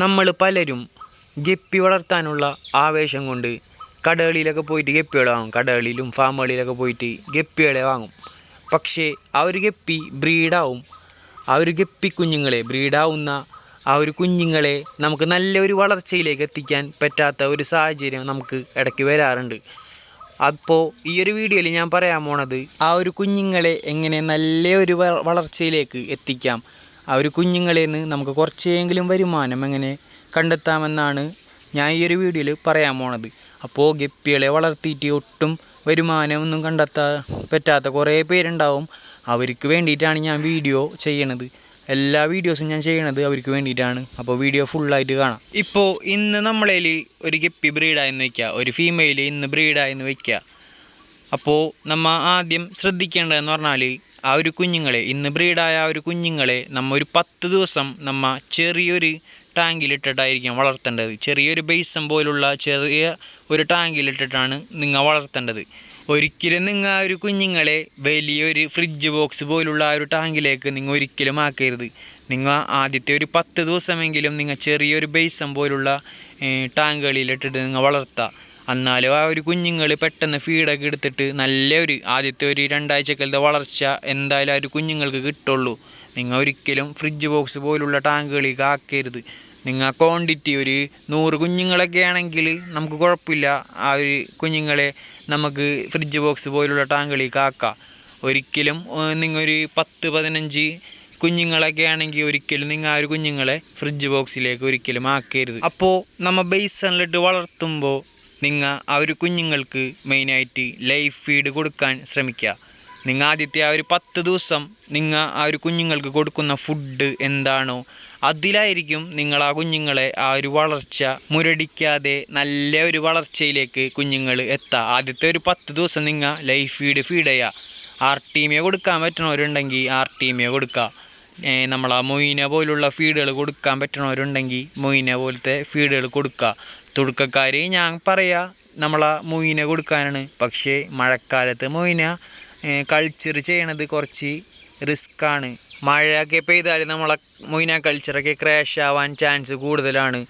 നമ്മൾ പലരും ഗപ്പി വളർത്താനുള്ള ആവേശം കൊണ്ട് കടകളിലൊക്കെ പോയിട്ട് ഗപ്പികളെ വാങ്ങും. കടകളിലും ഫാമുകളിലൊക്കെ പോയിട്ട് ഗപ്പികളെ വാങ്ങും. പക്ഷേ ആ ഒരു ഗപ്പി ബ്രീഡാവും. ആ ഒരു ഗപ്പി കുഞ്ഞുങ്ങളെ ബ്രീഡാവുന്ന ആ ഒരു കുഞ്ഞുങ്ങളെ നമുക്ക് നല്ലൊരു വളർച്ചയിലേക്ക് എത്തിക്കാൻ പറ്റാത്ത ഒരു സാഹചര്യം നമുക്ക് ഇടയ്ക്ക് വരാറുണ്ട്. അപ്പോൾ ഈ ഒരു വീഡിയോയിൽ ഞാൻ പറയാൻ പോണത് ആ ഒരു കുഞ്ഞുങ്ങളെ എങ്ങനെ നല്ല ഒരു വളർച്ചയിലേക്ക് എത്തിക്കാം. ആ ഒരു കുഞ്ഞുങ്ങളിൽ നിന്ന് നമുക്ക് കുറച്ചെങ്കിലും വരുമാനം എങ്ങനെ കണ്ടെത്താമെന്നാണ് ഞാൻ ഈ ഒരു വീഡിയോയിൽ പറയാൻ പോണത്. അപ്പോൾ ഗപ്പികളെ വളർത്തിയിട്ട് ഒട്ടും വരുമാനമൊന്നും കണ്ടെത്താൻ പറ്റാത്ത കുറേ പേരുണ്ടാവും. അവർക്ക് വേണ്ടിയിട്ടാണ് ഞാൻ വീഡിയോ ചെയ്യണത്. എല്ലാ വീഡിയോസും ഞാൻ ചെയ്യണത് അവർക്ക് വേണ്ടിയിട്ടാണ്. അപ്പോൾ വീഡിയോ ഫുള്ളായിട്ട് കാണാം. ഇപ്പോൾ ഇന്ന് നമ്മളതിൽ ഒരു ഗപ്പി ബ്രീഡായെന്ന് വയ്ക്കുക ഒരു ഫീമെയിൽ ഇന്ന് ബ്രീഡായെന്ന് വയ്ക്കുക അപ്പോൾ നമ്മൾ ആദ്യം ശ്രദ്ധിക്കേണ്ടതെന്ന് പറഞ്ഞാൽ ആ ഒരു കുഞ്ഞുങ്ങളെ ഇന്ന് ബ്രീഡായ ആ ഒരു കുഞ്ഞുങ്ങളെ നമ്മൾ ഒരു പത്ത് ദിവസം നമ്മൾ ചെറിയൊരു ടാങ്കിലിട്ടിട്ടായിരിക്കും വളർത്തേണ്ടത്. ചെറിയൊരു ബേസം പോലുള്ള ചെറിയ ഒരു ടാങ്കിലിട്ടിട്ടാണ് നിങ്ങൾ വളർത്തേണ്ടത്. ഒരിക്കലും നിങ്ങൾ ആ ഒരു കുഞ്ഞുങ്ങളെ വലിയൊരു ഫ്രിഡ്ജ് ബോക്സ് പോലുള്ള ആ ഒരു ടാങ്കിലേക്ക് നിങ്ങൾ ഒരിക്കലും ആക്കരുത്. നിങ്ങൾ ആദ്യത്തെ ഒരു പത്ത് ദിവസമെങ്കിലും നിങ്ങൾ ചെറിയൊരു ബേസം പോലുള്ള ടാങ്കുകളിലിട്ടിട്ട് നിങ്ങൾ വളർത്തുക എന്നാലും ആ ഒരു കുഞ്ഞുങ്ങൾ പെട്ടെന്ന് ഫീഡൊക്കെ എടുത്തിട്ട് നല്ല ഒരു ആദ്യത്തെ ഒരു രണ്ടാഴ്ചക്കലത്തെ വളർച്ച എന്തായാലും ആ ഒരു കുഞ്ഞുങ്ങൾക്ക് കിട്ടുള്ളൂ. നിങ്ങൾ ഒരിക്കലും ഫ്രിഡ്ജ് ബോക്സ് പോലുള്ള ടാങ്കുകളിലേക്ക് കാക്കരുത് നിങ്ങൾ ക്വാണ്ടിറ്റി ഒരു നൂറ് കുഞ്ഞുങ്ങളൊക്കെ ആണെങ്കിൽ നമുക്ക് കുഴപ്പമില്ല. ആ ഒരു കുഞ്ഞുങ്ങളെ നമുക്ക് ഫ്രിഡ്ജ് ബോക്സ് പോലുള്ള ടാങ്കുകളിലേക്ക് ആക്കാം. ഒരിക്കലും നിങ്ങൊരു പത്ത് പതിനഞ്ച് കുഞ്ഞുങ്ങളൊക്കെ ആണെങ്കിൽ ഒരിക്കലും നിങ്ങൾ ആ ഒരു കുഞ്ഞുങ്ങളെ ഫ്രിഡ്ജ് ബോക്സിലേക്ക് ഒരിക്കലും ആക്കരുത്. അപ്പോൾ നമ്മൾ ബേസണിലിട്ട് വളർത്തുമ്പോൾ നിങ്ങൾ ആ ഒരു കുഞ്ഞുങ്ങൾക്ക് മെയിനായിട്ട് ലൈഫ് ഫീഡ് കൊടുക്കാൻ ശ്രമിക്കുക നിങ്ങൾ ആദ്യത്തെ ആ ഒരു പത്ത് ദിവസം നിങ്ങൾ ആ ഒരു കുഞ്ഞുങ്ങൾക്ക് കൊടുക്കുന്ന ഫുഡ് എന്താണോ അതിലായിരിക്കും നിങ്ങൾ ആ കുഞ്ഞുങ്ങളെ ആ ഒരു വളർച്ച മുരടിക്കാതെ നല്ല ഒരു വളർച്ചയിലേക്ക് കുഞ്ഞുങ്ങൾ എത്തുക ആദ്യത്തെ ഒരു പത്ത് ദിവസം നിങ്ങൾ ലൈഫ് ഫീഡ് ഫീഡ് ചെയ്യുക ആർ ടീമിയെ കൊടുക്കാൻ പറ്റണവരുണ്ടെങ്കിൽ ആർ ടീമിയെ കൊടുക്കുക നമ്മൾ ആ മൊയിന പോലുള്ള ഫീഡുകൾ കൊടുക്കാൻ പറ്റണവരുണ്ടെങ്കിൽ മൊയിന പോലത്തെ ഫീഡുകൾ കൊടുക്കുക തുടക്കക്കാർ ഞാൻ പറയാ നമ്മളാ മൊയിന കൊടുക്കാനാണ്. പക്ഷേ മഴക്കാലത്ത് മൊയിന കൾച്ചർ ചെയ്യണത് കുറച്ച് റിസ്ക്കാണ് മഴയൊക്കെ പെയ്താൽ നമ്മളെ മൊയിന കൾച്ചറൊക്കെ ക്രാഷ് ആവാൻ ചാൻസ് കൂടുതലാണ്.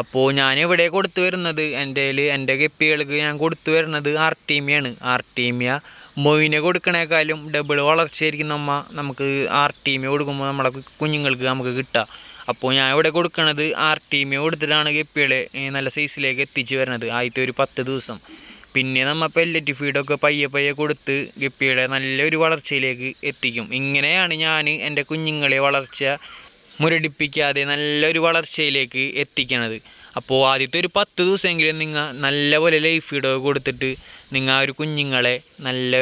അപ്പോൾ ഞാൻ ഇവിടെ കൊടുത്തു വരുന്നത് എന്റെ എന്റെ ഗപ്പികൾക്ക് ഞാൻ കൊടുത്തു വരുന്നത് ആർട്ടീമിയാണ് ആർട്ടീമിയ മൊയിനെ കൊടുക്കണേക്കാളും ഡബിൾ വളർച്ചയായിരിക്കും നമ്മ നമുക്ക് ആർട്ടീമിയ കൊടുക്കുമ്പോൾ നമ്മുടെ കുഞ്ഞുങ്ങൾക്ക് നമുക്ക് കിട്ടുക. അപ്പോൾ ഞാൻ ഇവിടെ കൊടുക്കണത് ആർട്ടീമിയ കൊടുത്തിട്ടാണ് ഗപ്പികളെ നല്ല സൈസിലേക്ക് എത്തിച്ച് വരുന്നത് ആദ്യത്തെ ഒരു പത്ത് ദിവസം. പിന്നെ നമ്മൾ പെല്ലറ്റ് ഫീഡൊക്കെ പയ്യെ പയ്യെ കൊടുത്ത് ഗപ്പിയുടെ നല്ലൊരു വളർച്ചയിലേക്ക് എത്തിക്കും. ഇങ്ങനെയാണ് ഞാൻ എന്റെ കുഞ്ഞുങ്ങളെ വളർച്ച മുരടിപ്പിക്കാതെ നല്ലൊരു വളർച്ചയിലേക്ക് എത്തിക്കണത്. അപ്പോൾ ആദ്യത്തെ ഒരു പത്ത് ദിവസമെങ്കിലും നിങ്ങൾ നല്ലപോലെ ലൈഫ് ഇടവ് കൊടുത്തിട്ട് നിങ്ങൾ ആ ഒരു കുഞ്ഞുങ്ങളെ നല്ല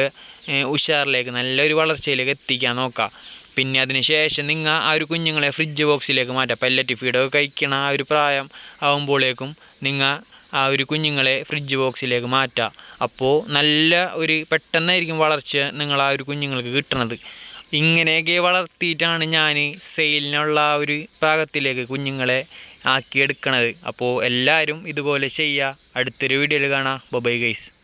ഉഷാറിലേക്ക് നല്ലൊരു വളർച്ചയിലേക്ക് എത്തിക്കാൻ നോക്കുക പിന്നെ അതിന് ശേഷം നിങ്ങൾ ആ ഒരു കുഞ്ഞുങ്ങളെ ഫ്രിഡ്ജ് ബോക്സിലേക്ക് മാറ്റുക പെല്ലറ്റ് ഫീഡൊക്കെ കഴിക്കണ ആ ഒരു പ്രായം ആകുമ്പോഴേക്കും നിങ്ങൾ ആ ഒരു കുഞ്ഞുങ്ങളെ ഫ്രിഡ്ജ് ബോക്സിലേക്ക് മാറ്റുക അപ്പോൾ നല്ല ഒരു പെട്ടെന്നായിരിക്കും വളർച്ച നിങ്ങൾ ആ ഒരു കുഞ്ഞുങ്ങൾക്ക് കിട്ടണത്. ഇങ്ങനെയൊക്കെ വളർത്തിയിട്ടാണ് ഞാൻ സെയിലിനുള്ള ആ ഒരു ഭാഗത്തിലേക്ക് കുഞ്ഞുങ്ങളെ ആക്കിയെടുക്കണത്. അപ്പോൾ എല്ലാവരും ഇതുപോലെ ചെയ്യുക അടുത്തൊരു വീഡിയോയിൽ കാണാം. ബൊബൈ ഗൈസ്